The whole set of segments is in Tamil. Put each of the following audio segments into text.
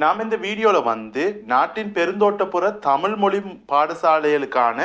நாம் இந்த வீடியோவில் வந்து நாட்டின் பெருந்தோட்டப்புற தமிழ் மொழி பாடசாலைகளுக்கான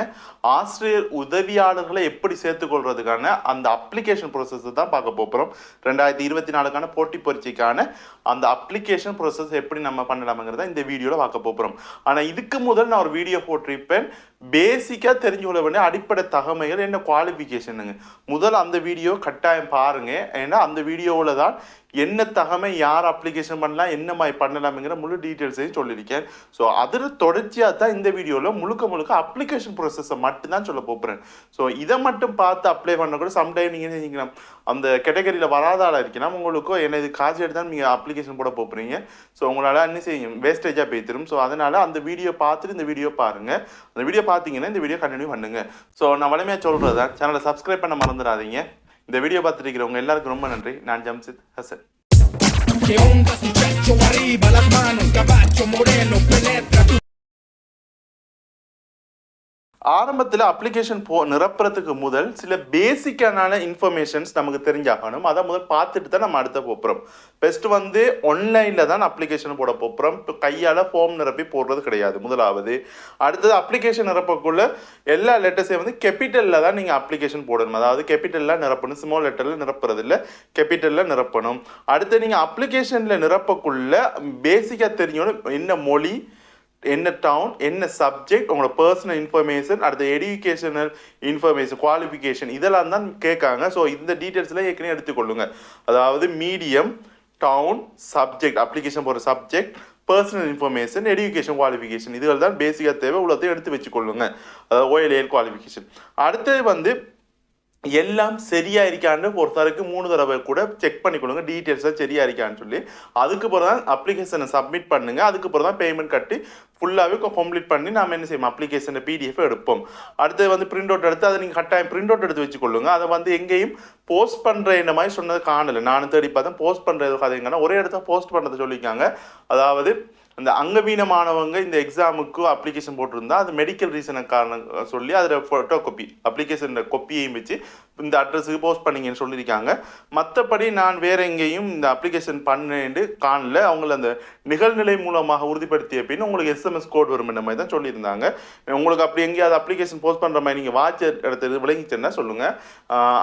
ஆசிரியர் உதவியாளர்களை எப்படி சேர்த்துக்கொள்றதுக்கான அந்த அப்ளிகேஷன் ப்ரொசஸை தான் பார்க்க போகிறோம் ரெண்டாயிரத்தி இருபத்தி நாலுக்கான போட்டி பரீட்சைக்கான அந்த அப்ளிகேஷன் ப்ரொசஸ் எப்படி நம்ம பண்ணலாம்ங்கிறத இந்த வீடியோவில் பார்க்க போகிறோம் ஆனால் இதுக்கு முதல் நான் ஒரு வீடியோ போட்டிருப்பேன். பேசிக்காக தெரிஞ்சுக்கொள்ள வேண்டிய அடிப்படை தகமைகள் என்ன குவாலிஃபிகேஷனுங்க முதல் அந்த வீடியோ கட்டாயம் பாருங்க. ஏன்னா அந்த வீடியோவில் தான் என்ன தகமை யார் அப்ளிகேஷன் பண்ணலாம் என்ன மாதிரி பண்ணலாம்ங்கிற முழு டீட்டெயில்ஸையும் சொல்லியிருக்கேன். ஸோ அதில் தொடர்ச்சியாக தான் இந்த வீடியோவில் முழுக்க முழுக்க அப்ளிகேஷன் ப்ரொசஸை மட்டும்தான் சொல்ல போகிறேன் ஸோ இதை மட்டும் பார்த்து அப்ளை பண்ண கூட சம்டைம் நீங்கள் செஞ்சிக்கலாம் அந்த கேட்டகரியில் வராத ஆளாக இருக்கலாம். உங்களுக்கும் என்ன இது காசு எடுத்து தான் நீங்கள் அப்ளிகேஷன் போட போகிறீங்க ஸோ உங்களால் என்ன செய்யும் வேஸ்டேஜாக போய் தரும். ஸோ அதனால் அந்த வீடியோ பார்த்துட்டு இந்த வீடியோ பாருங்கள் அந்த வீடியோ பார்த்தீங்கன்னா இந்த வீடியோ கண்டினியூ பண்ணுங்க. ஸோ நான் வலிமையாக சொல்கிறது தான் சேனலை சப்ஸ்கிரைப் பண்ண மறந்துடாதீங்க. இந்த வீடியோ பார்த்துருக்கிறவங்க எல்லாருக்கும் ரொம்ப நன்றி. நான் Jamshid Hasan. Que onda muchacho? Arriba las manos, caballo moreno, penetra tu ஆரம்பத்தில் அப்ளிகேஷன் போ நிரப்புறதுக்கு முதல் சில பேசிக்கான இன்ஃபர்மேஷன்ஸ் நமக்கு தெரிஞ்சாகணும். அதை முதல் பார்த்துட்டு தான் நம்ம அடுத்த போகிறோம் பெஸ்ட் வந்து ஆன்லைனில் தான் அப்ளிகேஷன் போட போகிறோம் இப்போ கையால் ஃபார்ம் நிரப்பி போடுறது கிடையாது முதலாவது. அடுத்தது அப்ளிகேஷன் நிரப்பக்குள்ள எல்லா லெட்டர்ஸையும் வந்து கேபிட்டலில் தான் நீங்கள் அப்ளிகேஷன் போடணும். அதாவது கேபிட்டலில் நிரப்பணும் ஸ்மால் லெட்டரில் நிரப்புறது இல்லை கேபிட்டலில் நிரப்பணும். அடுத்து நீங்கள் அப்ளிகேஷனில் நிரப்பக்குள்ள பேசிக்காக தெரிஞ்சணும் என்ன மொழி என்ன டவுன் என்ன சப்ஜெக்ட் உங்களோட பர்சனல் இன்ஃபர்மேஷன் அடுத்த எஜுகேஷனல் இன்ஃபர்மேஷன் குவாலிஃபிகேஷன் இதெல்லாம் தான் கேட்காங்க. ஸோ இந்த டீட்டெயில்ஸ்லாம் ஏற்கனவே எடுத்துக்கொள்ளுங்க. அதாவது மீடியம் டவுன் சப்ஜெக்ட் அப்ளிகேஷன் போகிற subject personal information education qualification இதுகள் தான் பேசிக்காக தேவை உள்ளத்தையும் எடுத்து வச்சுக்கொள்ளுங்க. அதாவது ஓஎல்ஏஎல் குவாலிஃபிகேஷன் அடுத்தது வந்து எல்லாம் சரியா இருக்கான்னு ஒருத்தருக்கு மூணு தடவை கூட செக் பண்ணி கொடுங்க டீட்டெயில்ஸாக சரியா இருக்கான்னு சொல்லி. அதுக்கு பிறகு தான் அப்ளிகேஷனை சப்மிட் பண்ணுங்க. அதுக்கு பிறகு தான் பேமெண்ட் கட்டி ஃபுல்லாகவே கம்ப்ளீட் பண்ணி நாம் என்ன செய்வோம்? அப்ளிகேஷனை பிடிஎஃப் எடுப்போம். அடுத்து வந்து பிரிண்ட் அவுட் எடுத்து அதை நீங்கள் கட்டாயம் பிரிண்ட் அவுட் எடுத்து வச்சுக்கொள்ளுங்க. அதை வந்து எங்கேயும் போஸ்ட் பண்ணுற இந்த மாதிரி சொன்னது காணலை. நானும் தேடி பார்த்தேன். போஸ்ட் பண்ணுறது பார்த்தீங்கன்னா ஒரே இடத்த போஸ்ட் பண்ணுறது சொல்லியிருக்காங்க. அதாவது அந்த அங்கவீனமானவங்க இந்த எக்ஸாமுக்கு அப்ளிகேஷன் போட்டிருந்தா அது மெடிக்கல் ரீசனை காரணம் சொல்லி அதில் ஃபோட்டோ காப்பி அப்ளிகேஷன் கொப்பியையும் வச்சு இந்த அட்ரஸுக்கு போஸ்ட் பண்ணீங்கன்னு சொல்லியிருக்காங்க. மற்றபடி நான் வேற எங்கேயும் இந்த அப்ளிகேஷன் பண்ணேன்னு காணல. அவங்கள அந்த நிகழ்நிலை மூலமாக உறுதிப்படுத்திய பின் உங்களுக்கு எஸ்எம்எஸ் கோட் வரும் இந்த மாதிரி தான் சொல்லியிருந்தாங்க. உங்களுக்கு அப்படி எங்கேயாவது அப்ளிகேஷன் போஸ்ட் பண்ணுற மாதிரி நீங்கள் வாட்ச் எடுத்தது விளங்கிச்சேன்னா சொல்லுங்கள்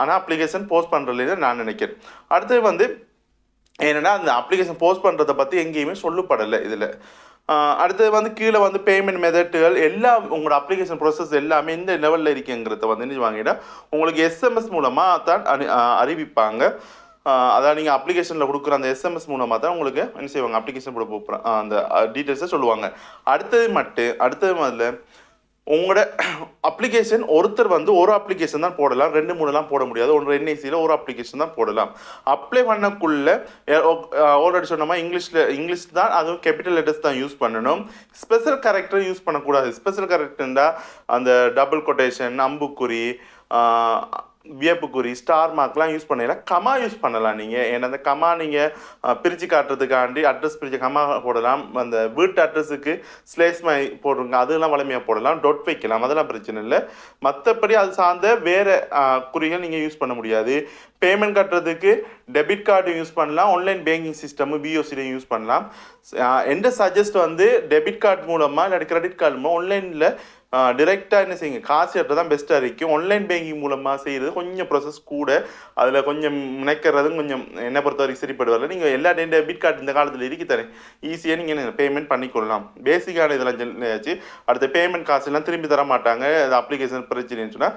ஆனால் அப்ளிகேஷன் போஸ்ட் பண்ணுறதுல நான் நினைக்கிறேன். அடுத்தது வந்து ஏன்னா அந்த அப்ளிகேஷன் போஸ்ட் பண்ணுறதை பற்றி எங்கேயுமே சொல்லப்படலை இதில். அடுத்தது வந்து கீழே வந்து பேமெண்ட் மெத்தட்டுகள் எல்லாம் உங்களோட அப்ளிகேஷன் ப்ராசஸ் எல்லாமே இந்த லெவலில் இருக்குங்கிறத வந்து என்ன வாங்கிட்டா உங்களுக்கு எஸ்எம்எஸ் மூலமாக தான் அறி அறிவிப்பாங்க. அதாவது அதான் நீங்கள் அப்ளிகேஷனில் கொடுக்குற அந்த எஸ்எம்எஸ் மூலமாக தான் உங்களுக்கு என்ன செய்வாங்க? அப்ளிகேஷன் போட போகிறேன் அந்த டீட்டெயில்ஸை சொல்லுவாங்க. அடுத்தது மட்டும் அடுத்தது முதல்ல உங்களோட அப்ளிகேஷன் ஒருத்தர் வந்து ஒரு அப்ளிகேஷன் தான் போடலாம். ரெண்டு மூணுலாம் போட முடியாது. ஒன்று என்ஐசியில் ஒரு அப்ளிகேஷன் தான் போடலாம். அப்ளை பண்ணக்குள்ள ஆல்ரெடி சொன்ன இங்கிலீஷில் இங்கிலீஷ் தான் அதுவும் கேபிட்டல் லெட்டர்ஸ் தான் யூஸ் பண்ணணும். ஸ்பெஷல் கேரக்டர் யூஸ் பண்ணக்கூடாது. ஸ்பெஷல் கேரக்டர்னா அந்த டபுள் கொட்டேஷன் அம்புக்குறி வியப்புக்குறி ஸ்டார் மார்க்லாம் யூஸ் பண்ணல கமா யூஸ் பண்ணலாம் நீங்கள் ஏன்னா அந்த கமா நீங்கள் பிரித்து காட்டுறதுக்காண்டி அட்ரஸ் பிரித்து கமா போடலாம். அந்த வீட்டு அட்ரஸுக்கு ஸ்லேஸ் மை போடுறோங்க அதெல்லாம் வளமையாக போடலாம். டொட் வைக்கலாம். அதெல்லாம் பிரச்சனை இல்லை. மற்றபடி அது சார்ந்த வேறு குறிகள் நீங்கள் யூஸ் பண்ண முடியாது. பேமெண்ட் கட்டுறதுக்கு டெபிட் கார்டு யூஸ் பண்ணலாம். ஆன்லைன் பேங்கிங் சிஸ்டமும் பிஓசிலையும் யூஸ் பண்ணலாம். எந்த சஜஸ்ட் வந்து டெபிட் கார்டு மூலமாக இல்லாட்டி கிரெடிட் கார்டு மூலமாக ஆன்லைனில் டிரெக்டாக என்ன செய்யுங்க? காசு எடுத்து தான் பெஸ்ட்டாக இருக்கும். ஆன்லைன் பேங்கிங் மூலமாக செய்கிறது கொஞ்சம் ப்ராசஸ் கூட. அதில் கொஞ்சம் நினைக்கிறதும் கொஞ்சம் என்ன பொறுத்த வரைக்கும் சரிப்படுவார்கள். நீங்கள் எல்லா டே டெபிட் கார்டு இந்த காலத்தில் இருக்கி தரேன். ஈஸியாக நீங்கள் பேமெண்ட் பண்ணிக்கொள்ளலாம் பேசிக்கான இதெல்லாம் ஆச்சு. அடுத்த பேமெண்ட் காசுலாம் திரும்பி தர மாட்டாங்க அது அப்ளிகேஷன் பிரச்சனைன்னு சொன்னால்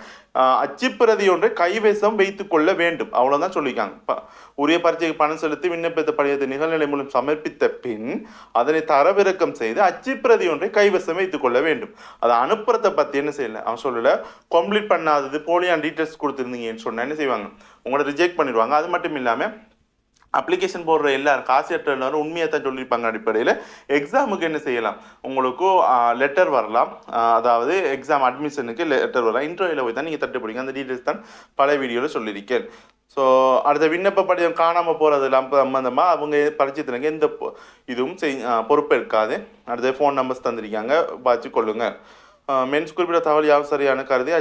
அச்சுப்பிரதி ஒன்றை கைவசம் வைத்து கொள்ள வேண்டும். அவ்வளோதான் சொல்லியிருக்காங்க. உரிய பரீட்சைக்கு பணம் செலுத்தி விண்ணப்பித்த படிவத்தை நிகழ்நிலை மூலம் சமர்ப்பித்த பின் அதனை தரவிறக்கம் செய்து அச்சுப்பிரதி ஒன்றை கைவசம் வைத்துக் கொள்ள வேண்டும். அதை அனுப்புறத பற்றி என்ன செய்யல? அவன் சொல்லலை கம்ப்ளீட் பண்ணாதது போலியான டீட்டெயில்ஸ் கொடுத்துருந்தீங்கன்னு சொன்னால் என்ன செய்வாங்க? உங்களை ரிஜெக்ட் பண்ணிடுவாங்க. அது மட்டும் இல்லாமல் அப்ளிகேஷன் போடுற எல்லாரும் காசு எல்லாரும் உண்மையாக தான் சொல்லியிருப்பாங்க அடிப்படையில். எக்ஸாமுக்கு என்ன செய்யலாம்? உங்களுக்கு லெட்டர் வரலாம். அதாவது எக்ஸாம் அட்மிஷனுக்கு லெட்டர் வரலாம். இன்டர்வியூவில் போய் தான் நீங்கள் தட்டு பிடிங்க அந்த டீட்டெயில்ஸ் தான் பழைய வீடியோவில் சொல்லியிருக்கேன். ஸோ அடுத்த விண்ணப்ப படிவம் காணாமல் போகிறது சம்பந்தமாக அவங்க பரிச்சயத்தினங்க எந்த பொ- இதுவும் செய் ஆஹ் பொறுப்பேற்காது. அடுத்த ஃபோன் நம்பர்ஸ் தந்திருக்காங்க. வச்சு கொள்ளுங்கள் மென்ஸ் குறிப்பிட்ட தகவல் யாவும் சரியான கருதி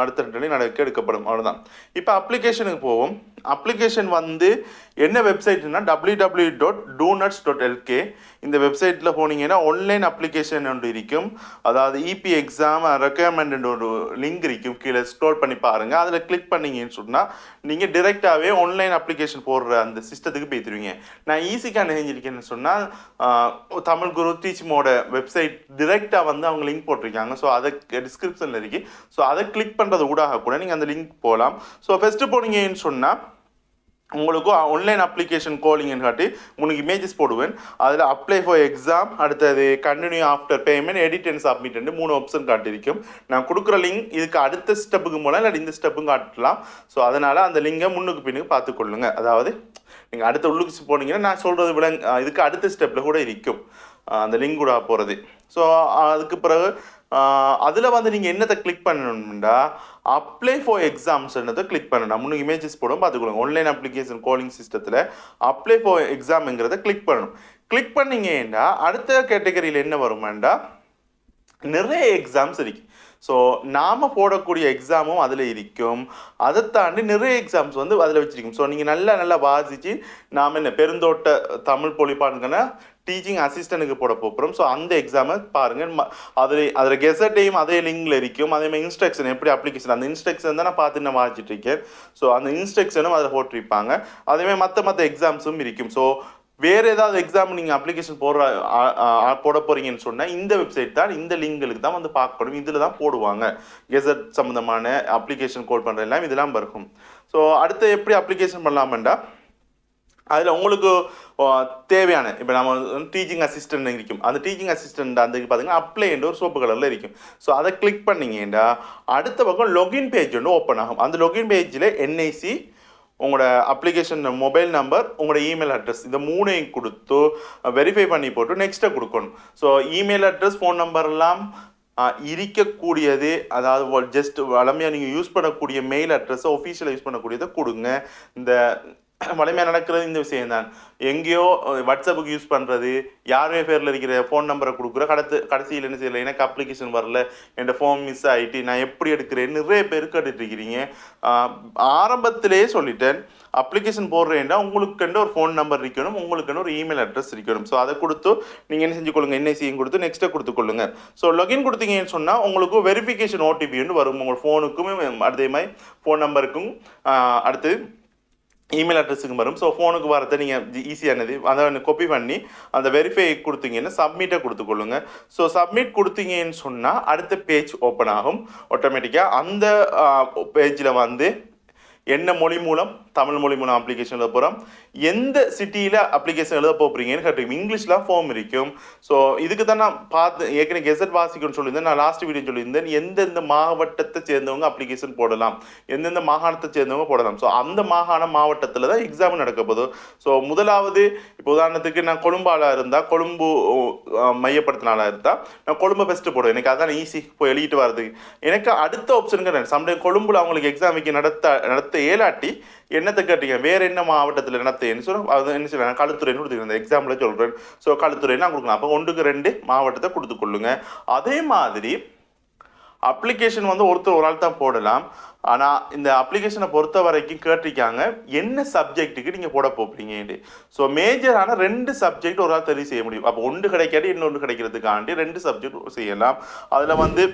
அடுத்த ரெண்டு நடவடிக்கை எடுக்கப்படும். அவ்வளோதான் இப்போ அப்ளிகேஷனுக்கு போவோம். அப்ளிகேஷன் வந்து என்ன வெப்சைட்னா W W dot doenets dot LK இந்த வெப்சைட்டில் போனீங்கன்னா ஆன்லைன் அப்ளிகேஷன் ஒன்று இருக்கும். அதாவது இபி எக்ஸாம் ரெக்குயர்மெண்ட் ஒரு லிங்க் இருக்கும். கீழே ஸ்க்ரோல் பண்ணி பாருங்கள் அதில் கிளிக் பண்ணீங்கன்னு சொன்னால் நீங்கள் டிரெக்டாகவே ஆன்லைன் அப்ளிகேஷன் போடுற அந்த சிஸ்டத்துக்கு போய்த்துருவீங்க நான் ஈஸிக்காக நினைஞ்சிருக்கேன்னு சொன்னால் uh, தமிழ் குரு டீச்சிமோட வெப்சைட் டிரெக்டாக வந்து அவங்க லிங்க் போட்டிருக்காங்க. ஸோ அதை டிஸ்கிரிப்ஷனில் இருக்குது ஸோ அதை கிளிக் பண்ணுறது ஊடாக கூட நீங்கள் அந்த லிங்க் போகலாம் ஸோ ஃபஸ்ட்டு போனீங்கன்னு சொன்னால் உங்களுக்கு ஆன்லைன் அப்ளிகேஷன் கோலிங்னு காட்டி உங்களுக்கு இமேஜஸ் போடுவேன். அதில் அப்ளை ஃபார் எக்ஸாம் அடுத்தது continue after payment edit and submit மூணு ஆப்ஷன் காட்டியிருக்கும். நான் கொடுக்குற லிங்க் இதுக்கு அடுத்த ஸ்டெப்புக்கு மூலம் இல்லை இந்த ஸ்டெப்பும் காட்டலாம். ஸோ அதனால் அந்த லிங்கை முன்னுக்கு பின்னுக்கு பார்த்துக்கொள்ளுங்க அதாவது நீங்கள் அடுத்த உள்ளுக்கு போனீங்கன்னா நான் சொல்கிறது விட இதுக்கு அடுத்த ஸ்டெப்பில் கூட இருக்கும். அந்த லிங்க் கூட போகிறது ஸோ அதுக்கு பிறகு அதில் வந்து நீங்கள் என்னத்தை கிளிக் பண்ணணும்டா? அப்ளை ஃபார் எக்ஸாம்ஸ்ன்றதை கிளிக் பண்ணணும் முன்னு இமேஜஸ் போடும் பார்த்துக்கொள்ளுங்க ஆன்லைன் அப்ளிகேஷன் கோலிங் சிஸ்டத்தில் அப்ளை ஃபார் எக்ஸாம்ங்கிறத கிளிக் பண்ணணும். கிளிக் பண்ணீங்கன்னா அடுத்த கேட்டகரியில் என்ன வருமாண்டா? நிறைய எக்ஸாம்ஸ் இருக்கு. ஸோ நாம் போடக்கூடிய எக்ஸாமும் அதில் இருக்கும். அதை தாண்டி நிறைய எக்ஸாம்ஸ் வந்து அதில் வச்சுருக்கும். ஸோ நீங்கள் நல்லா நல்லா வாசித்து நாம் என்ன பெருந்தோட்ட தமிழ் பொழிப்பானுங்கன்னா டீச்சிங் அசிஸ்டனுக்கு போட போகிறோம் ஸோ அந்த எக்ஸாமை பாருங்கள் அதில் அதில் கெசட்டையும் அதே லிங்கில் இருக்கும். அதே மாதிரி இன்ஸ்ட்ரக்ஷன் எப்படி அப்ளிகேஷன் அந்த இன்ஸ்ட்ரக்ஷன் தான் நான் பார்த்து நான் வாசிச்சுட்டு இருக்கேன். ஸோ அந்த இன்ஸ்ட்ரக்ஷனும் அதில் போட்டிருப்பாங்க. அதேமாதிரி மற்ற மற்ற எக்ஸாம்ஸும் இருக்கும். ஸோ வேறு ஏதாவது எக்ஸாம் நீங்கள் அப்ளிகேஷன் போடுற போட போகிறீங்கன்னு சொன்னால் இந்த வெப்சைட் தான் இந்த லிங்களுக்கு தான் வந்து பார்க்கணும். இதில் தான் போடுவாங்க. கெசட் சம்மந்தமான அப்ளிகேஷன் கோட் பண்ணுற எல்லாம் இதெல்லாம் இருக்கும். ஸோ அடுத்து எப்படி அப்ளிகேஷன் பண்ணலாமண்டா அதில் உங்களுக்கு தேவையான இப்போ நம்ம டீச்சிங் அசிஸ்டன்ட் இருக்கும் அந்த டீச்சிங் அசிஸ்டன்ட் அந்த பார்த்தீங்கன்னா அப்ளை ஒரு சோப்பு கலரில் இருக்கும் ஸோ அதை கிளிக் பண்ணிங்கன்னா அடுத்த பக்கம் லொகின் பேஜ் ஒன்று ஓப்பன் ஆகும். அந்த லொகின் பேஜில் என்ஐசி உங்களோட அப்ளிகேஷன் மொபைல் நம்பர் உங்களோட இமெயில் அட்ரஸ் இந்த மூணையும் கொடுத்து வெரிஃபை பண்ணி போட்டு நெக்ஸ்ட்டை கொடுக்கணும். ஸோ இமெயில் அட்ரஸ் ஃபோன் நம்பர்லாம் இருக்கக்கூடியது அதாவது ஜஸ்ட் வளமையாக நீங்கள் யூஸ் பண்ணக்கூடிய மெயில் அட்ரஸை ஒஃபிஷியலாக யூஸ் பண்ணக்கூடியதை கொடுங்க. இந்த வலிமையாக நடக்கிறது இந்த விஷயம்தான். எங்கேயோ வாட்ஸ்அப்புக்கு யூஸ் பண்ணுறது யாருமே பேரில் இருக்கிற ஃபோன் நம்பரை கொடுக்குற கடத்து கடைசியில் என்ன செய்யலை எனக்கு அப்ளிகேஷன் வரல என் ஃபோன் மிஸ் ஆகிட்டு நான் எப்படி எடுக்கிறேன்னு நிறைய பேர் கேட்டுட்டு இருக்கிறீங்க. ஆரம்பத்திலேயே சொல்லிட்டேன் அப்ளிகேஷன் போடுறேன்னா உங்களுக்குன்னு ஒரு ஃபோன் நம்பர் இருக்கணும் உங்களுக்குன்னு ஒரு இமெயில் அட்ரஸ் இருக்கணும். ஸோ அதை கொடுத்து நீங்கள் என்ன செஞ்சு கொள்ளுங்க என்ஐசியும் கொடுத்து நெக்ஸ்ட்டை கொடுத்துக்கொள்ளுங்க ஸோ லொகின் கொடுத்தீங்கன்னு சொன்னால் உங்களுக்கு வெரிஃபிகேஷன் ஓடிபின்னு வரும். உங்கள் ஃபோனுக்கும் அதே மாதிரி ஃபோன் நம்பருக்கும் அடுத்து இமெயில் அட்ரஸுக்கு வரும். ஸோ ஃபோனுக்கு வரதை நீங்கள் ஈஸியானது அதை காப்பி பண்ணி அந்த வெரிஃபை கொடுத்தீங்கன்னா சப்மிட்டை கொடுத்துக்கொள்ளுங்க ஸோ சப்மிட் கொடுத்தீங்கன்னு சொன்னால் அடுத்த பேஜ் ஓப்பன் ஆகும். ஆட்டோமேட்டிக்காக அந்த பேஜில் வந்து என்ன மொழி மூலம் தமிழ் மொழி மூலம் அப்ளிகேஷன் எழுத போகிறோம் எந்த சிட்டியில் அப்ளிகேஷன் எழுத போகிறீங்கன்னு கேட்டிருக்கோம் இங்கிலீஷில் ஃபார்ம் இருக்கும். ஸோ இதுக்கு தான் நான் பார்த்து ஏற்கனவே கெசட் வாசிக்கணும்னு சொல்லியிருந்தேன். நான் லாஸ்ட் வீடியோ சொல்லியிருந்தேன். எந்தெந்த மாவட்டத்தை சேர்ந்தவங்க அப்ளிகேஷன் போடலாம். எந்தெந்த மாகாணத்தை சேர்ந்தவங்க போடலாம். ஸோ அந்த மாகாண மாவட்டத்தில் தான் எக்ஸாம் நடக்க போகுது. ஸோ முதலாவது இப்போ உதாரணத்துக்கு நான் கொழும்பாளாக இருந்தால் கொழும்பு மையப்படுத்தினாலாக இருந்தால் நான் கொழும்பை பெஸ்ட்டு போடுவேன். எனக்கு அதான் ஈஸி போய் எழுதிட்டு வரதுக்கு எனக்கு அடுத்த ஆப்ஷனுங்க சம்டைம் கொழும்புல அவங்களுக்கு எக்ஸாம் வைக்க நடத்த நடத்த ஏலாட்டி என்னத்தை கேட்டீங்க? வேற என்ன மாவட்டத்தில் நடத்தேன்னு சொல்லி அது என்ன சொல்லுவாங்க களுத்துறைன்னு கொடுத்துருக்கேன் எக்ஸாம்பிள் சொல்கிறேன் ஸோ களுத்துறைன்னு கொடுக்கலாம். அப்போ ஒன்றுக்கு ரெண்டு மாவட்டத்தை கொடுத்துக்கொள்ளுங்க அதே மாதிரி அப்ளிகேஷன் வந்து ஒருத்தர் ஒரு ஆள் தான் போடலாம். ஆனால் இந்த அப்ளிகேஷனை பொறுத்த வரைக்கும் கேட்டிருக்காங்க என்ன சப்ஜெக்ட்டுக்கு நீங்கள் போட போகிறீங்கன்னு ஸோ மேஜரான ரெண்டு சப்ஜெக்ட் ஒரு ஆள் தெரிவு செய்ய முடியும். அப்போ ஒன்று கிடைக்காட்டி இன்னொன்று கிடைக்கிறதுக்காண்டி ரெண்டு சப்ஜெக்ட் செய்யலாம். அதில் வந்து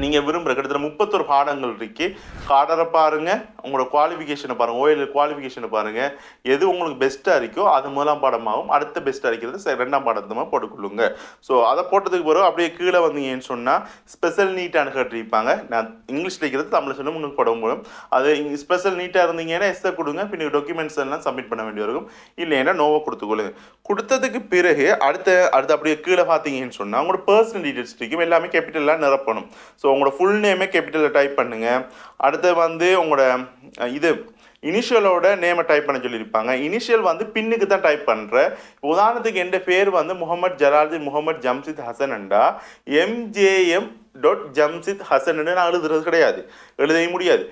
நீங்கள் விரும்புகிற கிட்டத்தட்ட முப்பத்தொரு பாடங்கள் இருக்கு. காடரை பாருங்கள் உங்களோட குவாலிஃபிகேஷனை பாருங்கள் ஓஎல் குவாலிஃபிகேஷனை பாருங்கள் எது உங்களுக்கு பெஸ்ட்டாக இருக்கோ அது முதலாம் பாடமாகும் அடுத்த பெஸ்ட்டாக இருக்கிறது ச ரெண்டாம் பாடத்தமாக போட்டுக்கொள்ளுங்க. ஸோ அதை போட்டதுக்கு பிறகு அப்படியே கீழே வந்தீங்கன்னு சொன்னால் ஸ்பெஷல் நீட்டான இருப்பாங்க நான் இங்கிலீஷில் இருக்கிறது தமிழ் சொன்ன உங்களுக்கு போட முடியும் அது ஸ்பெஷல் நீட்டாக இருந்தீங்கன்னா எஸ்ஸை கொடுங்க. பின்ன டாக்குமெண்ட்ஸ் எல்லாம் சப்மிட் பண்ண வேண்டி இருக்கும் இல்லைன்னா நோவை கொடுத்துக்கொள்ளுங்க கொடுத்ததுக்கு பிறகு அடுத்த அடுத்து அப்படியே கீழே பார்த்தீங்கன்னு சொன்னால் உங்களோட பர்சனல் டீட்டெயில்ஸ் இருக்கும் எல்லாமே கேபிட்டலாக நிரப்பணும். ஸோ உங்களோட ஃபுல் நேமே கேபிட்டலில் டைப் பண்ணுங்கள் அடுத்து வந்து உங்களோட இது இனிஷியலோட நேமை டைப் பண்ண சொல்லியிருப்பாங்க. இனிஷியல் வந்து பின்னுக்கு தான் டைப் பண்ணுறேன் உதாரணத்துக்கு என் பேர் வந்து முகமது ஜலாலுதீன் முகமது ஜம்சித் ஹசன்ண்டா எம்ஜேஎம் டாட் ஜம்சித் ஹசன்னு நான் எழுதுறது கிடையாது. எழுதவே முடியாது.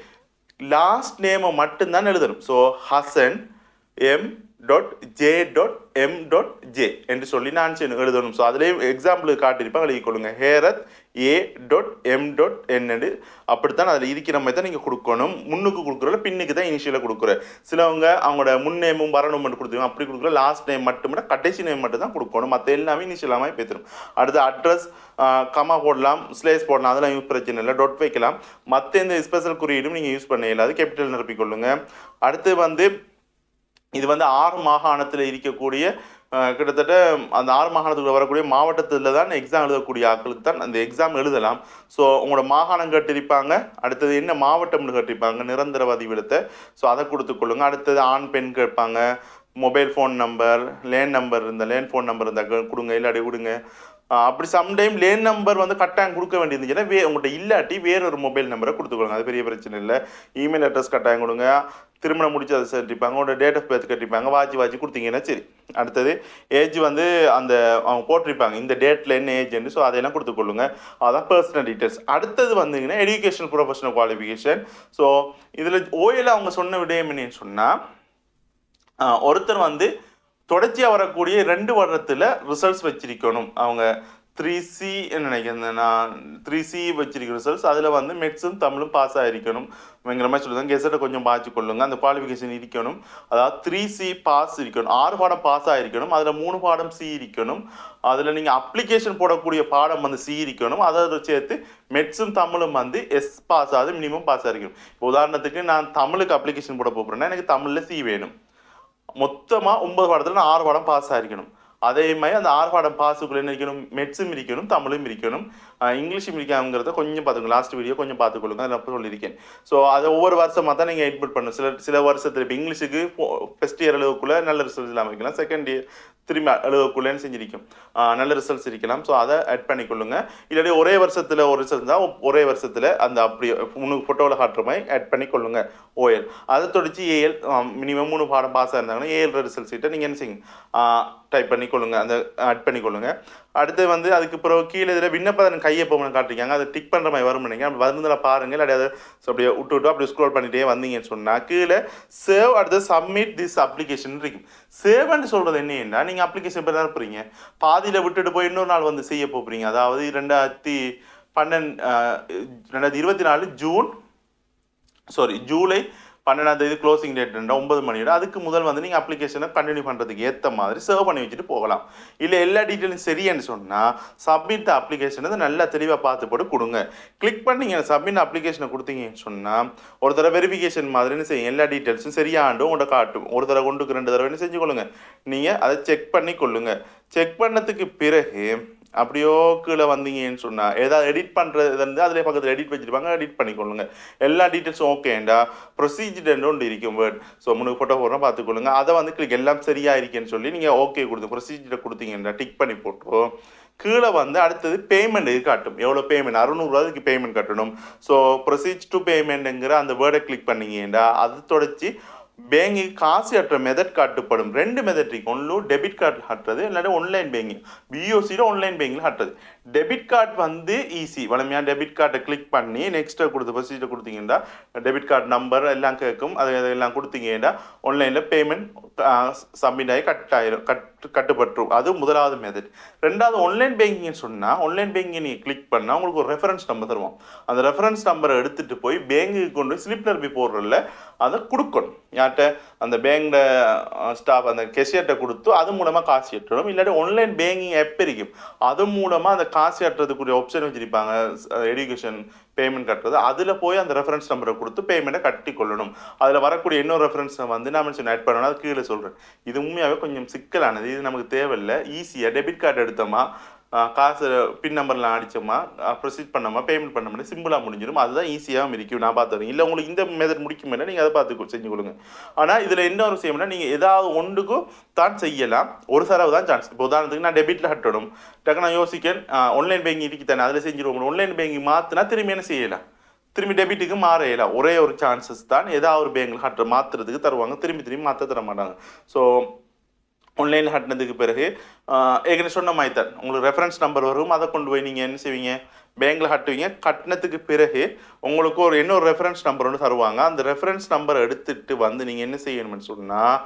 லாஸ்ட் நேமை மட்டும்தான் எழுதணும். So Hasan M dot J dot M dot J என்று சொல்லி நான் செய்யணும் எழுதணும். ஸோ அதுலேயும் எக்ஸாம்பிளுக்கு காட்டியிருப்பாங்க எழுதி கொடுங்க. Herath A dot M dot என்னடு அப்படித்தான் அதில் இருக்கிற மாதிரி தான் நீங்கள் கொடுக்கணும். முன்னுக்கு கொடுக்குறல பின்னுக்கு தான் இனிஷியலாக கொடுக்குற சிலவங்க அவங்களோட முன் நேமும் வரணும் மட்டும் கொடுத்துருவாங்க. அப்படி கொடுக்குற லாஸ்ட் நேம் மட்டும் இல்ல, கடைசி நேம் மட்டும் தான் கொடுக்கணும். மற்ற எல்லாமே இனிஷியலாக பேத்தணும். அடுத்து அட்ரஸ் கமா போடலாம் ஸ்லேஸ் போடலாம். அதெல்லாம் யூஸ் பிரச்சனை இல்லை. டொட் வைக்கலாம். மற்ற எந்த ஸ்பெஷல் குறியீடும் நீங்கள் யூஸ் பண்ண இயலாது. கேபிட்டல் நிரப்பிக்கொள்ளுங்க அடுத்து வந்து இது வந்து ஆறு மாகாணத்தில் இருக்கக்கூடிய கிட்டத்தட்ட அந்த ஆறு மாகாணத்துக்குள்ள வரக்கூடிய மாவட்டத்தில் தான் எக்ஸாம் எழுதக்கூடிய ஆட்களுக்கு தான் அந்த எக்ஸாம் எழுதலாம். ஸோ உங்களோட மாகாணம் கட்டிருப்பாங்க அடுத்தது என்ன மாவட்டம்னு கட்டிருப்பாங்க நிரந்தர பதிவிடத்தை ஸோ அதை கொடுத்துக்கொள்ளுங்க அடுத்தது ஆண் பெண் கேட்பாங்க. Mobile phone number land number இருந்தால் லேன் ஃபோன் நம்பர் இருந்தால் கொடுங்க இல்லாட்டி கொடுங்க அப்படி சம்டைம் லேன் நம்பர் வந்து கட்டாயம் கொடுக்க வேண்டியிருந்துச்சுன்னா வே உங்கள்கிட்ட இல்லாட்டி வேறொரு மொபைல் நம்பரை கொடுத்துக்கொள்ளுங்க அது பெரிய பிரச்சனை இல்லை. இமெயில் அட்ரஸ் கட்டாயம் கொடுங்க. திருமணம் முடிச்சு அதை கட்டிப்பாங்க உங்களோட டேட் ஆஃப் பர்த் கட்டிப்பாங்க. வாட்சி வாட்சி கொடுத்தீங்கன்னா சரி. அடுத்தது ஏஜ் வந்து அந்த அவங்க போட்டிருப்பாங்க. இந்த டேட்டில் என்ன ஏஜ்னு ஸோ அதையெல்லாம் கொடுத்துக்கொள்ளுங்க அதான் பர்சனல் டீட்டெயில்ஸ் அடுத்தது வந்தீங்கன்னா எஜுகேஷன் ப்ரொஃபஷனல் குவாலிஃபிகேஷன் ஸோ இதில் ஓயில் அவங்க சொன்ன விடயம் என்னன்னு சொன்னால் ஒருத்தர் வந்து தொடர்ச்சியாக வரக்கூடிய ரெண்டு வருடத்தில் ரிசல்ட்ஸ் வச்சிருக்கணும். அவங்க த்ரீ சி நினைக்கிறேன். நான் த்ரீ சி வச்சிருக்க ரிசல்ட்ஸ் அதில் வந்து மெட்ஸும் தமிழும் பாஸ் ஆகிருக்கணும் அப்படிங்கிற மாதிரி சொல்லுவாங்க கெசட்டை கொஞ்சம் பாய்ச்சி கொள்ளுங்க. அந்த குவாலிஃபிகேஷன் இருக்கணும். அதாவது த்ரீ சி பாஸ் இருக்கணும். ஆறு பாடம் பாஸ் ஆகிருக்கணும் அதில் மூணு பாடம் சி இருக்கணும். அதில் நீங்கள் அப்ளிகேஷன் போடக்கூடிய பாடம் வந்து சி இருக்கணும். அதை சேர்த்து மெட்ஸும் தமிழும் வந்து எஸ் பாஸ் ஆகுது. மினிமம் பாஸ் ஆகிருக்கணும் இப்போ உதாரணத்துக்கு நான் தமிழுக்கு அப்ளிகேஷன் போட போகிறேன்னா எனக்கு தமிழில் சி வேணும். மொத்தமாக ஒன்பது பாடத்தில் நான் ஆறு பாடம் பாஸ் ஆகிருக்கணும் அதே மாதிரி அந்த ஆறு பாடம் பாஸுக்குள்ள என்ன இருக்கணும்? மெட்ஸும் இருக்கணும் தமிழும் இருக்கணும். இங்கிலீஷும் இருக்காங்கிறத கொஞ்சம் பார்த்துக்கணும் லாஸ்ட் வீடியோ கொஞ்சம் பார்த்துக்கொள்ளுங்க. அதில் அப்போ சொல்லியிருக்கேன். ஸோ அதை ஒவ்வொரு வருஷமாக தான் நீங்கள் எட்மிட் பண்ணணும். சில சில வருஷத்தில் இப்போ இங்கிலீஷுக்கு ஃபஸ்ட் இயர் அளவுக்குள்ளே நல்ல ரிசல்ட்ஸ் இல்லாமல் வைக்கலாம் செகண்ட் இயர் திரும்பி அளவுக்குள்ளேன்னு செஞ்சிருக்கும். நல்ல ரிசல்ட்ஸ் இருக்கலாம். ஸோ அதை ஆட் பண்ணிக்கொள்ளுங்க. இல்லாட்டி ஒரே வருஷத்தில் ஒரு ரிசல்ட் தான் ஒரே வருஷத்தில் அந்த அப்படி மூணு ஃபோட்டோவில் காட்டுற மாதிரி ஆட் பண்ணிக்கொள்ளுங்க. ஓஎல் அதை தொடச்சு ஏஎல் மினிமம் மூணு பாடம் பாஸ் இருந்தாங்கன்னா ஏஎல் ரிசல்ட் சீட்டை நீங்கள் என்ன செய்யுங்க? டைப் பண்ணிக்கொள்ளுங்க. அந்த ஆட் பண்ணிக்கொள்ளுங்க. அடுத்து வந்து அதுக்கு பிறகு கீழே இதில் விண்ணப்பதன் கையொப்பம் காட்டிருக்காங்க. அதை டிக் பண்ணுற மாதிரி வரும் நினைக்கிறேன் அப்படி வருந்ததில் பாருங்கள் இல்லாட்டி அதை அப்படியே விட்டு விட்டு அப்படியே ஸ்க்ரோல் பண்ணிட்டே வந்தீங்கன்னு சொன்னால் கீழே சேவ் அடுத்து சப்மிட் திஸ் அப்ளிகேஷன் இருக்கும். சேவன் சொல்கிறது என்னன்னா நீங்கள் அப்ளிகேஷன் பேர் தான் பாதியில் விட்டுட்டு போய் இன்னொரு நாள் வந்து செய்ய போகிறீங்க அதாவது ரெண்டாயிரத்தி பன்னெண்டு ரெண்டாயிரத்தி இருபத்தி நாலு ஜூன் சாரி ஜூலை பன்னெண்டாம் தேதி க்ளோசிங் டேட் ஒன்பது மணியோட அதுக்கு முதல் வந்து நீங்கள் அப்ளிகேஷனை கண்டினியூ பண்ணுறதுக்கு ஏற்ற மாதிரி சர்வ் பண்ணி வச்சுட்டு போகலாம். இல்லை எல்லா டீட்டெயிலும் சரின்னு சொன்னால் சப்மிட் த அப்ளிகேஷனை நல்லா தெளிவாக பார்த்து போட்டு கொடுங்க. கிளிக் பண்ணீங்க சப்மிட் அப்ளிகேஷனை கொடுத்தீங்கன்னு சொன்னால் ஒரு தடவை வெரிஃபிகேஷன் மாதிரின்னு செய்யும் எல்லா டீட்டெயில்ஸும் சரியாண்டும் உங்கள்கிட்ட காட்டும். ஒரு தடவை கொண்டுக்கு ரெண்டு தடவை என்ன செஞ்சு கொள்ளுங்கள் நீங்கள் அதை செக் பண்ணி கொள்ளுங்கள் செக் பண்ணதுக்கு பிறகு அப்படியோ கீழே வந்தீங்கன்னு சொன்னால் ஏதாவது எடிட் பண்ணுறது இருந்து அதிலே பக்கத்தில் எடிட் வச்சுருப்பாங்க எடிட் பண்ணிக்கொள்ளுங்க. எல்லா டீட்டெயில்ஸும் ஓகேண்டா ப்ரொசீஜர் ஒன்று இருக்கும் வேர்ட் ஸோ முன்னு ஃபோட்டோ போடுறோம் பார்த்துக்கொள்ளுங்க. அதை வந்து கிளிக் எல்லாம் சரியாக இருக்கேன்னு சொல்லி நீங்கள் ஓகே கொடுத்து ப்ரொசீஜரை கொடுத்தீங்கன்னா டிக் பண்ணி போட்டு கீழே வந்து அடுத்தது பேமெண்ட் காட்டும். எவ்வளோ பேமெண்ட் அறுநூறுவாய்க்கு பேமெண்ட் கட்டணும். ஸோ ப்ரொசீஜ் டு பேமெண்ட்டுங்கிற அந்த வேர்டை கிளிக் பண்ணீங்கன்னா அது தொடச்சி பேங்கிங் காசு கட்டுற மெதட் காட்டுப்படும். ரெண்டு மெதட் இருக்கு. ஒன்று டெபிட் கார்டு ஹட்டுறது இல்லாட்டி ஆன்லைன் பேங்கிங் பிஓசியில் ஆன்லைன் பேங்கிங் ஹட்டுறது டெபிட் கார்டு வந்து ஈஸி வளமையாக டெபிட் கார்டை கிளிக் பண்ணி நெக்ஸ்ட்டை கொடுத்து ப்ரொசீஜர் கொடுத்தீங்கன்னா டெபிட் கார்டு நம்பர் எல்லாம் கேட்கும். அது எல்லாம் கொடுத்தீங்கன்னா ஆன்லைனில் பேமெண்ட் சப்மிட் ஆகி கட் ஆயிரும். கட் கட்டுப்பட்டுரும். அது முதலாவது மெத்தட் ரெண்டாவது ஆன்லைன் பேங்கிங்னு சொன்னால் ஆன்லைன் பேங்கிங் நீங்கள் கிளிக் பண்ணால் உங்களுக்கு ஒரு ரெஃபரன்ஸ் நம்பர் தருவோம். அந்த ரெஃபரன்ஸ் நம்பரை எடுத்துகிட்டு போய் பேங்குக்கு கொண்டு போய் ஸ்லிப் நிரப்பி போடுறதில்ல அதை கொடுக்கணும். யார்கிட்ட? அந்த பேங்க்ட ஸ்டாஃப் அந்த கெஷியர்கிட்ட கொடுத்து அது மூலமாக காசு எட்டணும் இல்லாட்டி ஆன்லைன் பேங்கிங் ஆப் இருக்கும். அது மூலமாக அந்த காசு கட்டுறதுக்குரிய ஆப்ஷன் வச்சிருப்பாங்க. எஜுகேஷன் பேமெண்ட் கட்டுறது. அதில் போய் அந்த ரெஃபரன்ஸ் நம்பரை கொடுத்து பேமெண்ட்டை கட்டி கொள்ளணும். அதில் வரக்கூடிய இன்னொரு ரெஃபரன்ஸை வந்து நான் மென்ஷன் ஆட் பண்ணணும். அது கீழே சொல்கிறேன் இது உண்மையாகவே கொஞ்சம் சிக்கலானது. இது நமக்கு தேவையில்லை. ஈஸியாக டெபிட் கார்டு எடுத்தோமா காசு பின் நம்பர்லாம் அடிச்சோமா ப்ரொசீட் பண்ணோமா பேமெண்ட் பண்ணோம்னா சிம்பிளாக முடிஞ்சிடும். அதுதான் ஈஸியாகவும் இருக்கும். நான் பார்த்துறேன் இல்லை உங்களுக்கு இந்த மெத்தட் முடிக்கும் நீங்கள் அதை பார்த்து செஞ்சு கொடுங்க. ஆனால் இதில் என்ன ஒரு விஷயம்னா நீங்கள் ஏதாவது ஒன்றுக்கும் தான் செய்யலாம். ஒரு தடவை தான் சான்ஸ் இப்போ உதாரணத்துக்கு நான் டெபிட்டில் கட்டணும். டக்கு நான் யோசிக்கேன் ஆன்லைன் பேங்கிங் இருக்கு தானே அதில் செஞ்சுருவோம். ஆன்லைன் பேங்கிங் மாற்றினா திரும்பி என்ன செய்யலாம்? திரும்பி டெபிட்டுக்கு மாற இயலாம். ஒரே ஒரு சான்சஸ் தான் ஏதாவது ஒரு பேங்கில் கட்டுற மாற்றுறதுக்கு தருவாங்க. திரும்பி திரும்பி மாற்ற தர மாட்டாங்க. ஸோ ஆன்லைனில் ஹட்டினதுக்கு பிறகு ஏற்கனவே சொன்ன மாதிரி தான். உங்களுக்கு ரெஃபரன்ஸ் நம்பர் வரும். அதை கொண்டு போய் நீங்கள் என்ன செய்வீங்க? பேங்கில் கட்டுவீங்க. கட்டினத்துக்கு பிறகு உங்களுக்கு ஒரு இன்னொரு ரெஃபரன்ஸ் நம்பர் ஒன்று தருவாங்க. அந்த ரெஃபரன்ஸ் நம்பரை எடுத்துட்டு வந்து நீங்கள் என்ன செய்யணும்னு சொன்னால்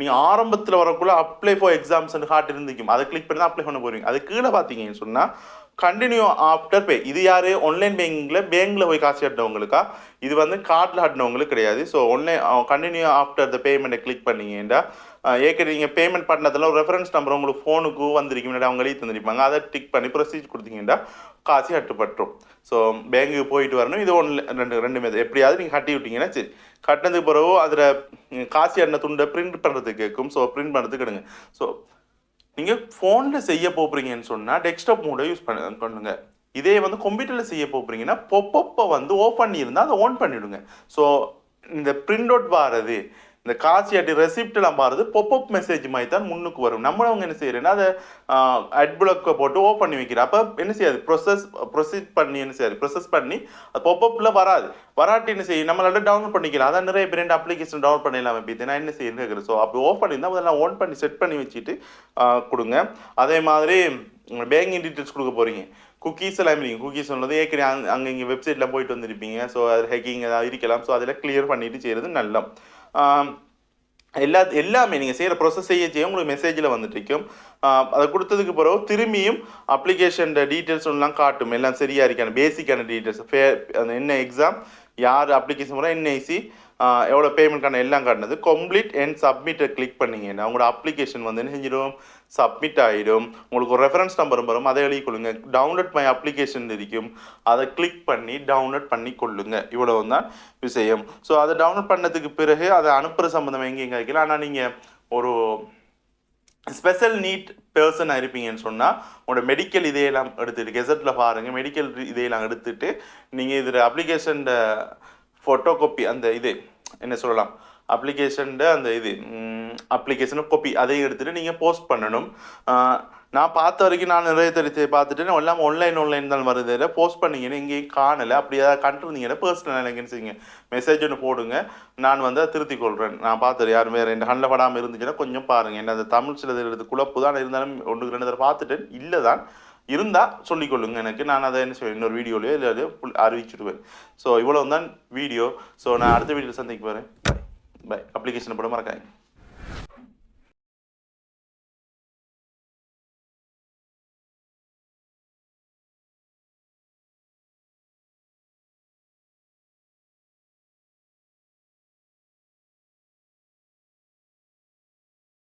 நீங்கள் ஆரம்பத்தில் வரக்குள்ள அப்ளை ஃபார் எக்ஸாம்ஸ் காட்டு இருந்திருக்கும். அதை கிளிக் பண்ணி தான் அப்ளை பண்ண போகிறீங்க அது கீழே பார்த்தீங்கன்னு சொன்னால் கண்டினியூ ஆஃப்டர் பே இது யார்? ஆன்லைன் பேங்கிங்கில் பேங்கில் போய் காசு கட்டினவங்களுக்கா? இது வந்து கார்டில் கட்டினவங்களுக்கு கிடையாது. So online continue after the பேமெண்ட்டை கிளிக் பண்ணீங்கன்னா ஏற்கனவே நீங்கள் பேமெண்ட் பண்ணதில் ஒரு ரெஃபரன்ஸ் நம்பர் உங்களுக்கு ஃபோனுக்கு வந்திருக்கு. முன்னாடி அவங்க எழுதி தந்திருப்பாங்க. அதை டிக் பண்ணி ப்ரொசீஜ் கொடுத்தீங்கன்னா காசு கட்டுப்பட்டுரும். ஸோ பேங்க்கு போயிட்டு வரணும். இது ஒன்று ரெண்டு ரெண்டு மெத்தட் எப்படியாவது நீங்கள் கட்டி விட்டீங்கன்னா சரி. கட்டினதுக்கு பிறகு அதில் காசு எண்ணெய் துண்டை பிரிண்ட் பண்ணுறதுக்கு கேட்கும். ஸோ பிரிண்ட் பண்ணுறதுக்கு எடுங்க. ஸோ நீங்கள் ஃபோனில் செய்ய போகிறீங்கன்னு சொன்னால் டெஸ்க்டாப் மோடை யூஸ் பண்ண பண்ணுங்க. இதே வந்து கம்ப்யூட்டரில் செய்ய போகிறீங்கன்னா பொப்பப்பை வந்து ஓப்பன் பண்ணியிருந்தால் அதை ஓன் பண்ணிவிடுங்க ஸோ இந்த பிரிண்ட் அவுட் வாரது இந்த காசியாட்டி ரெசிப்டெலாம் பாருது பொப்பப் மெசேஜ் மாதிரி தான் முன்னுக்கு வரும். நம்மளவங்க என்ன செய்யறேன்னா அதை அட்பிளாக்கை போட்டு ஓப்பன் பண்ணி வைக்கிறேன். அப்போ என்ன செய்யாது? ப்ரொசஸ் ப்ரொசீட் பண்ணி என்ன செய்யாது? ப்ரொசஸ் பண்ணி அது பொப்பப்பில் வராது. வராட்டி என்ன செய்யும்? நம்மளால டவுன்லோட் பண்ணிக்கலாம். அதான் நிறைய பேர் அப்ளிகேஷன் டவுன்லோட் பண்ணிடலாம் இப்போ நான் என்ன செய்யணும் கேட்குறேன் ஸோ அப்படி ஓப்பன் இருந்தால் அதெல்லாம் ஓன் பண்ணி செட் பண்ணி வச்சுட்டு கொடுங்க. அதே மாதிரி பேங்கிங் டீட்டெயில்ஸ் கொடுக்க போகிறீங்க குக்கீஸ் எல்லாம் இருப்பீங்க குக்கீஸ் சொன்னது ஏற்கனவே அங்கே இங்கே வெப்சைட்டில் போயிட்டு வந்திருப்பீங்க. ஸோ அது ஹேக்கிங் ஏதாவது இருக்கலாம். ஸோ அதில் கிளியர் பண்ணிட்டு செய்கிறது நல்லம். எல்லா எல்லாமே நீங்கள் செய்கிற ப்ரொசஸ் செய்ய செய்ய உங்களுக்கு மெசேஜில் வந்துட்டு இருக்கும். அதை கொடுத்ததுக்கு பிறகு திரும்பியும் அப்ளிகேஷன் டீட்டெயில்ஸ் எல்லாம் காட்டும். எல்லாம் சரியாக இருக்கான பேசிக்கான டீட்டெயில்ஸ் ஃபே அந்த என்ன எக்ஸாம் யார் அப்ளிகேஷன் போகிறோம் என்ஐசி எவ்வளோ பேமெண்ட்கான எல்லாம் காட்டினது. கம்ப்ளீட் அண்ட் சப்மிட்டை கிளிக் பண்ணிங்கன்னா உங்களோட அப்ளிகேஷன் வந்து என்ன செஞ்சிடும்? சப்மிட் ஆகிடும் உங்களுக்கு ஒரு ரெஃபரன்ஸ் நம்பர் வரும் அதை எழுதி கொள்ளுங்க. டவுன்லோட் மை அப்ளிகேஷன் இருக்கும். அதை கிளிக் பண்ணி டவுன்லோட் பண்ணி கொள்ளுங்க. இவ்வளவு தான் விஷயம். ஸோ அதை டவுன்லோட் பண்ணதுக்கு பிறகு அதை அனுப்புகிற சம்மந்தம் எங்கேயும் கிடைக்கல ஆனால் நீங்கள் ஒரு ஸ்பெஷல் நீட் பர்சனாக இருப்பீங்கன்னு சொன்னால் உங்களோட மெடிக்கல் இதையெல்லாம் எடுத்துகிட்டு கெசட்டில் பாருங்கள் மெடிக்கல் இதையெல்லாம் எடுத்துகிட்டு நீங்கள் இதில் அப்ளிகேஷன் ஃபோட்டோ காப்பி அந்த இது என்ன சொல்லலாம்? அப்ளிகேஷன் அந்த இது அப்ளிகேஷனை கொப்பி அதையும் எடுத்துகிட்டு நீங்கள் போஸ்ட் பண்ணணும். நான் பார்த்த வரைக்கும் நான் நிறைய தெரிஞ்சு பார்த்துட்டு நான் எல்லாம் ஆன்லைன் ஆன்லைன் தான் வருது. இல்லை போஸ்ட் பண்ணிங்கன்னு எங்கேயும் காணலை. அப்படி ஏதாவது கண்டிருந்தீங்கன்னா பர்சனல் எனக்குன்னு செய்யுங்க மெசேஜ் ஒன்று போடுங்க. நான் வந்து அதை திருத்திக் கொள்கிறேன் நான் பார்த்துரு யாரும் வேறு ரெண்டு கண்ணில் படாமல் இருந்துச்சுன்னா கொஞ்சம் பாருங்கள் என்ன அந்த தமிழ் சிலது எடுத்து குழப்பு தான். இருந்தாலும் ஒன்று ரெண்டு தடவை பார்த்துட்டேன். இல்லை தான். இருந்தால் சொல்லிக்கொள்ளுங்க எனக்கு. நான் அதை என்ன செய்வேன்? இன்னொரு வீடியோலையோ இல்லை அறிவிச்சுடுவேன். ஸோ இவ்வளோ தான் வீடியோ ஸோ நான் அடுத்த வீடியோவில் சந்திக்க போகிறேன் பை பை அப்ளிகேஷனை போட மறக்காங்க